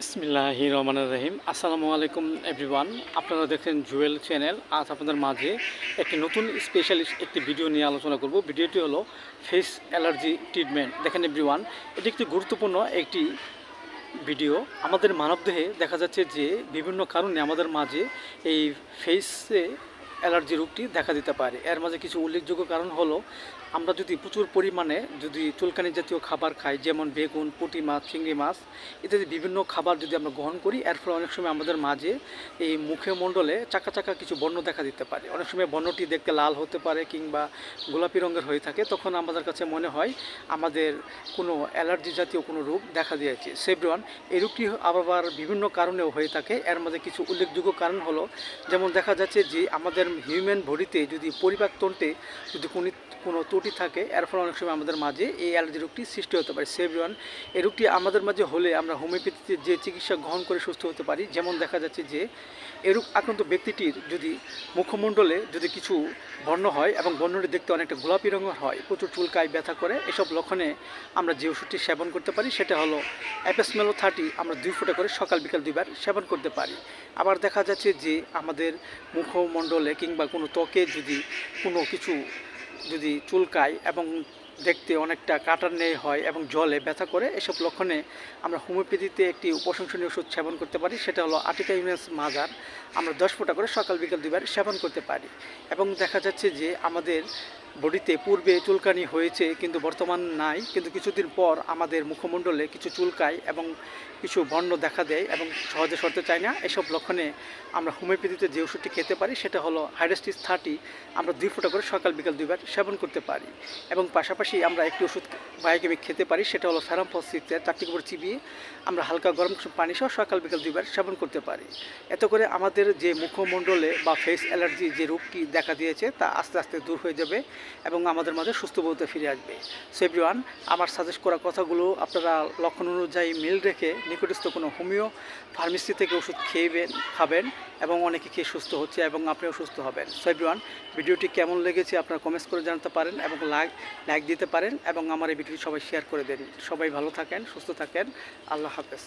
বিসমিল্লাহি রহমান রহিম। আসসালামু আলাইকুম, এভরিওয়ান। আপনারা দেখেন জুয়েল চ্যানেল। আজ আপনাদের মাঝে একটি নতুন স্পেশালিস্ট একটি ভিডিও নিয়ে আলোচনা করব। ভিডিওটি হলো ফেস অ্যালার্জি ট্রিটমেন্ট। দেখেন, এভরিওয়ান, এটি একটি গুরুত্বপূর্ণ একটি ভিডিও। আমাদের মানবদেহে দেখা যাচ্ছে যে বিভিন্ন কারণে আমাদের মাঝে এই ফেসে অ্যালার্জি রোগটি দেখা দিতে পারে। এর মাঝে কিছু উল্লেখযোগ্য কারণ হলো, আমরা যদি প্রচুর পরিমাণে যদি চুলকানি জাতীয় খাবার খাই, যেমন বেগুন, পুঁটি মাছ, চিংড়ি মাছ ইত্যাদি বিভিন্ন খাবার যদি আমরা গ্রহণ করি, এর ফলে অনেক সময় আমাদের মাঝে এই মুখে মণ্ডলে চাকা চাকা কিছু বর্ণ দেখা দিতে পারে। অনেক সময় বর্ণটি দেখতে লাল হতে পারে কিংবা গোলাপি রঙের হয়ে থাকে, তখন আমাদের কাছে মনে হয় আমাদের কোনো অ্যালার্জি জাতীয় কোনো রোগ দেখা দিয়েছে। সেব্রন, এই রোগটি আবার বিভিন্ন কারণেও হয়ে থাকে। এর মধ্যে কিছু উল্লেখযোগ্য কারণ হলো, যেমন দেখা যাচ্ছে যে আমাদের হিউম্যান বডিতে যদি পরিপাক পরিপাকতন্ত্রে যদি কোনো কোনো ত্রুটি থাকে, এর ফলে অনেক সময় আমাদের মাঝে এই অ্যালার্জি রোগটি সৃষ্টি হতে পারে। সেভরিওয়ান এই রোগটি আমাদের মাঝে হলে আমরা হোমিওপ্যাথিতে যে চিকিৎসা গ্রহণ করে সুস্থ হতে পারি, যেমন দেখা যাচ্ছে যে এই রোগ আক্রান্ত ব্যক্তিটির যদি মুখমণ্ডলে যদি কিছু বর্ণ হয় এবং বর্ণটি দেখতে অনেকটা গোলাপি রঙের হয়, প্রচুর চুলকায়, ব্যথা করে, এসব লক্ষণে আমরা যে ওষুধটি সেবন করতে পারি, সেটা হলো অ্যাপেসমেলো থার্টি আমরা দুই ফোঁটা করে সকাল বিকাল দুইবার সেবন করতে পারি। আবার দেখা যাচ্ছে যে আমাদের মুখমণ্ডলে কিংবা কোনো ত্বকে যদি কোনো কিছু যদি চুলকায় এবং দেখতে অনেকটা কাটার নেই হয় এবং জলে ব্যথা করে এসব লক্ষণে আমরা হোমিওপ্যাথিতে একটি উপশংসনীয় ওষুধ সেবন করতে পারি, সেটা হলো আটিকা ইউনিয়াস মাজার। আমরা দশ ফোঁটা করে সকাল, বিকাল দুবার সেবন করতে পারি এবং দেখা যাচ্ছে যে আমাদের বডিতে পূর্বে চুলকানি হয়েছে কিন্তু বর্তমান নাই, কিন্তু কিছুদিন পর আমাদের মুখমণ্ডলে কিছু চুলকায় এবং কিছু বর্ণ দেখা দেয় এবং সহজে সরতে চায় না। এসব লক্ষণে আমরা হোমিওপ্যাথিতে যে ওষুধটি খেতে পারি সেটা হলো হাইড্রাস্টিস থার্টি। আমরা দুই ফোঁটা করে সকাল, বিকাল দুইবার সেবন করতে পারি এবং পাশাপাশি আমরা একটি ওষুধ বায়োকেমিক খেতে পারি, সেটা হলো ফ্যারামফসিতে চারটি করে চিবিয়ে আমরা হালকা গরম পানি সহ সকাল বিকাল দুইবার সেবন করতে পারি। এত করে আমাদের যে মুখমণ্ডলে বা ফেস অ্যালার্জি যে রোগটি দেখা দিয়েছে, তা আস্তে আস্তে দূর হয়ে যাবে এবং আমাদের মাঝে সুস্থ বলতে ফিরে আসবে। সো এভরিওয়ান আমার সাজেস্ট করা কথাগুলো আপনারা লক্ষণ অনুযায়ী মিল রেখে নিকটস্থ কোনো হোমিও ফার্মেসি থেকে ওষুধ খেয়েবেন, খাবেন এবং অনেকে খেয়ে সুস্থ হচ্ছে এবং আপনিও সুস্থ হবেন। সো এভরিওয়ান ভিডিওটি কেমন লেগেছে আপনারা কমেন্টস করে জানাতে পারেন এবং লাইক লাইক দিতে পারেন এবং আমার এই ভিডিওটি সবাই শেয়ার করে দেন। সবাই ভালো থাকেন, সুস্থ থাকেন। আল্লাহ হাফেজ।